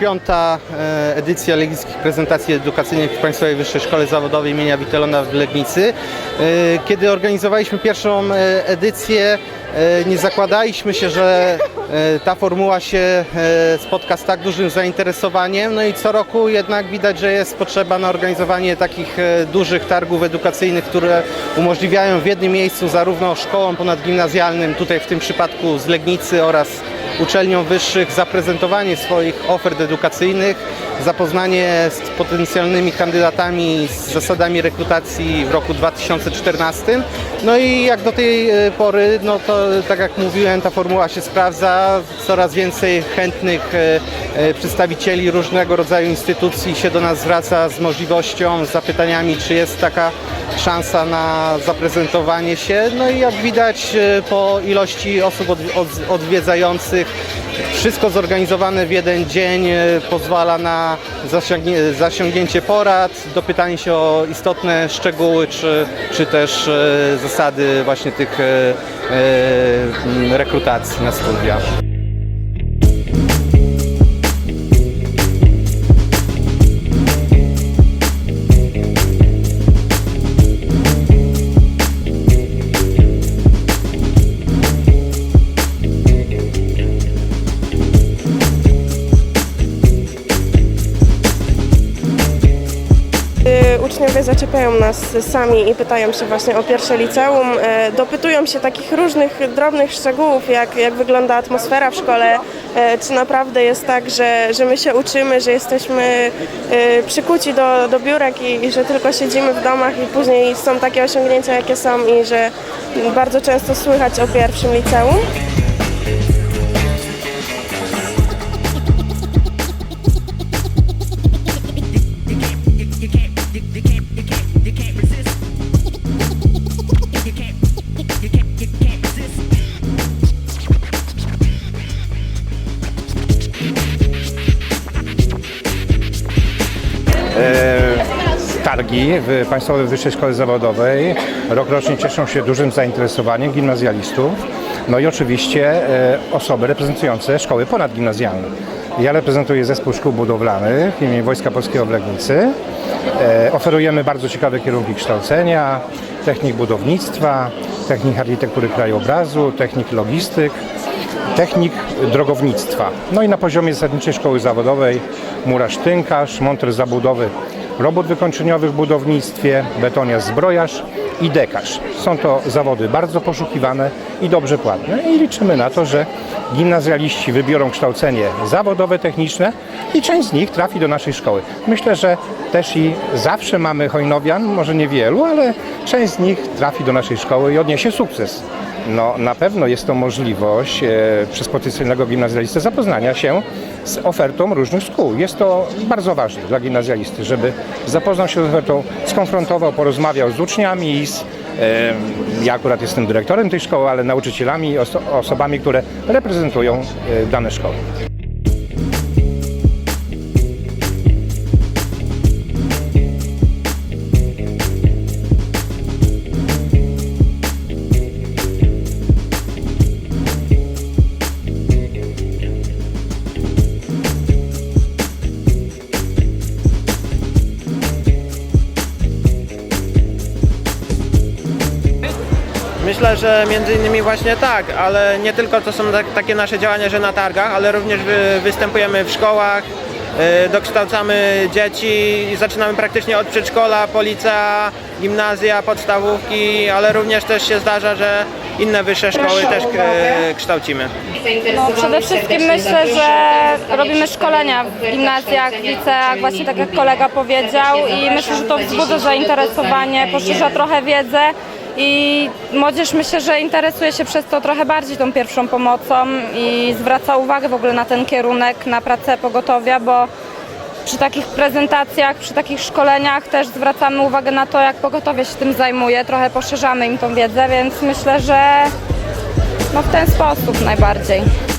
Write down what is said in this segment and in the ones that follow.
piąta e, edycja Legickich Prezentacji Edukacyjnych w Państwowej Wyższej Szkole Zawodowej imienia Witolona w Legnicy. E, Kiedy organizowaliśmy pierwszą e, edycję, nie zakładaliśmy się, że ta formuła się spotka z tak dużym zainteresowaniem. No i co roku jednak widać, że jest potrzeba na organizowanie takich dużych targów edukacyjnych, które umożliwiają w jednym miejscu zarówno szkołom ponadgimnazjalnym, tutaj w tym przypadku z Legnicy oraz uczelniom wyższych zaprezentowanie swoich ofert edukacyjnych, zapoznanie z potencjalnymi kandydatami, z zasadami rekrutacji w roku 2014. No i jak do tej e, pory, no to tak jak mówiłem, ta formuła się sprawdza. Coraz więcej chętnych e, e, przedstawicieli różnego rodzaju instytucji się do nas zwraca z możliwością, z zapytaniami, czy jest taka szansa na zaprezentowanie się. No i jak widać po ilości osób od, od, odwiedzających, wszystko zorganizowane w jeden dzień e, pozwala na zasięgnie, zasięgnięcie porad, dopytanie się o istotne szczegóły, czy, czy też e, zasady właśnie tych e, rekrutacji na studia. Uczniowie zaczepiają nas sami i pytają się właśnie o pierwsze liceum. E, Dopytują się takich różnych drobnych szczegółów, jak, jak wygląda atmosfera w szkole, e, czy naprawdę jest tak, że, że my się uczymy, że jesteśmy e, przykuci do, do biurek i, i że tylko siedzimy w domach i później są takie osiągnięcia, jakie są i że bardzo często słychać o pierwszym liceum. Targi w Państwowej Wyższej Szkole Zawodowej rokrocznie cieszą się dużym zainteresowaniem gimnazjalistów, no i oczywiście e, osoby reprezentujące szkoły ponadgimnazjalne. Ja reprezentuję zespół szkół budowlanych w imieniu Wojska Polskiego w Legnicy. E, Oferujemy bardzo ciekawe kierunki kształcenia, technik budownictwa, technik architektury krajobrazu, technik logistyk, technik drogownictwa. No i na poziomie zasadniczej szkoły zawodowej murarz tynkarz, monter zabudowy robót wykończeniowych w budownictwie, betoniarz zbrojarz i dekarz. Są to zawody bardzo poszukiwane i dobrze płatne i liczymy na to, że gimnazjaliści wybiorą kształcenie zawodowe, techniczne i część z nich trafi do naszej szkoły. Myślę, że też i zawsze mamy hojnowian, może niewielu, ale część z nich trafi do naszej szkoły i odniesie sukces. No, na pewno jest to możliwość e, przez potencjalnego gimnazjalistę zapoznania się z ofertą różnych szkół. Jest to bardzo ważne dla gimnazjalisty, żeby zapoznał się z ofertą, skonfrontował, porozmawiał z uczniami i z, ja akurat jestem dyrektorem tej szkoły, ale nauczycielami oso- osobami, które reprezentują e, dane szkoły. Myślę, że między innymi właśnie tak, ale nie tylko to są tak, takie nasze działania, że na targach, ale również wy, występujemy w szkołach, y, dokształcamy dzieci i zaczynamy praktycznie od przedszkola, po licea, gimnazja, podstawówki, ale również też się zdarza, że inne wyższe szkoły też y, kształcimy. No, przede wszystkim myślę, że robimy szkolenia w gimnazjach, w liceach, właśnie tak jak kolega powiedział i myślę, że to wzbudza zainteresowanie, poszerza trochę wiedzę i młodzież myślę, że interesuje się przez to trochę bardziej tą pierwszą pomocą i zwraca uwagę w ogóle na ten kierunek, na pracę pogotowia, bo przy takich prezentacjach, przy takich szkoleniach też zwracamy uwagę na to, jak pogotowie się tym zajmuje, trochę poszerzamy im tą wiedzę, więc myślę, że no w ten sposób najbardziej.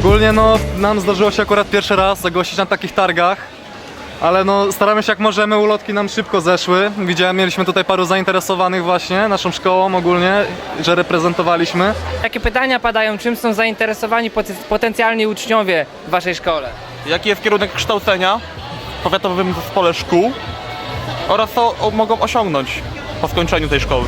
Ogólnie no nam zdarzyło się akurat pierwszy raz zagościć na takich targach, ale no staramy się jak możemy, ulotki nam szybko zeszły. Widziałem, mieliśmy tutaj paru zainteresowanych właśnie naszą szkołą ogólnie, że reprezentowaliśmy. Jakie pytania padają, czym są zainteresowani poten- potencjalni uczniowie w Waszej szkole? jaki jest kierunek kształcenia w powiatowym zespole szkół oraz co mogą osiągnąć po skończeniu tej szkoły.